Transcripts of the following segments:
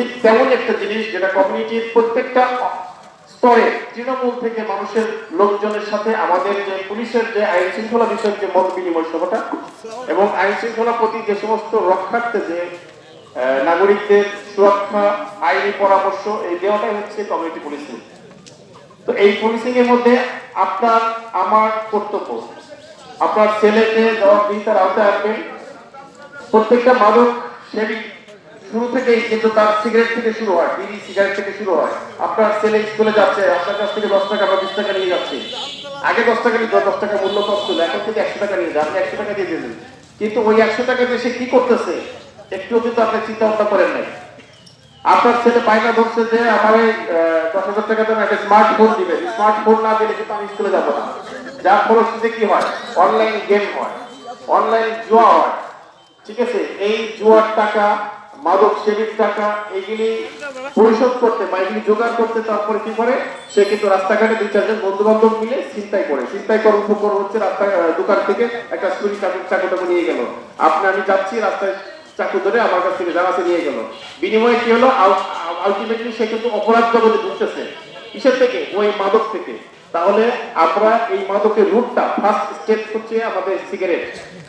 ঠিক তেমন একটা জিনিস যেটা কমিউনিটির প্রত্যেকটা স্তরে তৃণমূল থেকে মানুষের লোকজনের সাথে আমাদের যে পুলিশের যে আইন শৃঙ্খলা বিষয়ক যে মত বিনিময় সভাটা এবং আইন শৃঙ্খলা প্রতি যে সমস্ত রক্ষার্থে যে নাগরিকদের সুরক্ষা, আইনি পরামর্শ, এই দেওয়াটাই হচ্ছে কমিউনিটি পুলিশিং। তো এই পুলিশিং এর মধ্যে আপনার, আমার কর্তব্য, আপনার ছেলেকে জবাবদিহিতার আওতায় আনবেন প্রত্যেকটা মাদক সেবী শুরু থেকেই কিন্তু তার সিগারেট থেকে শুরু হয়, বিড়ি, সিগারেট থেকে শুরু হয়। আপনার ছেলে স্কুলে যাচ্ছে, আপনার কাছ থেকে দশ টাকা বা বিশ টাকা নিয়ে যাচ্ছে। আগে দশ টাকা নিয়ে দশ টাকা মূল্য কম ছিল, এখন থেকে একশো টাকা নিয়ে আপনি একশো টাকা দিয়ে দিলেন কিন্তু ওই একশো টাকা দিয়ে সে কি করতেছে একটুও কিন্তু আপনি চিন্তা ভাবনা করেন নাই। আপনার ছেলে পায়না ধরছে যে, আমার দশ হাজার টাকা দাম একটা স্মার্টফোন দিবে। স্মার্টফোন না দিলে কিন্তু আমি স্কুলে যাব না। যার ফলশ্রুতিতে কি হয়? অনলাইন গেম হয় অনলাইন জুয়া হয়। ঠিক আছে? এই জুয়ার টাকা মাদক সেবীর টাকা এগুলি পরিশোধ করতে বা এগুলি জোগাড় করতে তারপরে কি করে? সে কিন্তু রাস্তাঘাটে দুই চারজন বন্ধু বান্ধব মিলে চিন্তাই করে। চিন্তাই করার উপকরণ হচ্ছে রাস্তা দোকান থেকে একটা ছুরি, চাকু চাকুটাকে নিয়ে গেল। আপনি, আমি যাচ্ছি, রাস্তায় চাকু ধরে আমার কাছ থেকে জানাতে নিয়ে গেল। বিনিময়ে কি হলো? আলটিমেটলি সে কিন্তু অপরাধ জগতে ঢুকতেছে। কিসের থেকে? ওই মাদক থেকে। তাহলে আমরা এই মাদকের রুটটা ফার্স্ট স্টেপ হচ্ছে আমাদের সিগারেট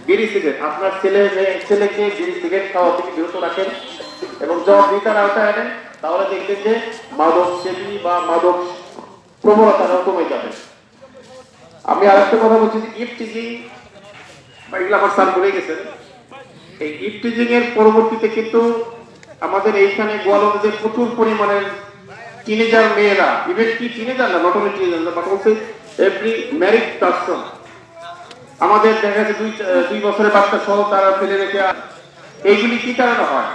বিড়ি সিগারেট আপনার ছেলে, মেয়ে, ছেলেকে বিড়ি সিগারেট খাওয়া থেকে বিরত রাখেন এবং জবাবদিহিতার আওতায় আনেন, তাহলে দেখবেন যে মাদক সেবী বা মাদক প্রবণতাটাও কমে যাবে। আমি আর একটা কথা বলছি যে ইফ টিজিং বা এগুলো আমার স্যার বলে গেছেন, এই ইফটিজিং এর পরবর্তীতে কিন্তু আমাদের এইখানে গোয়ালন্দে প্রচুর পরিমাণে টিনেজার মেয়েরা ইভেন কি টিনেজার না not only teenager but also every married person আমাদের দেখা যাচ্ছে দুই দুই বছরের বাচ্চা সহ তারা ফেলে রেখে এইগুলি কি কারণে হয়?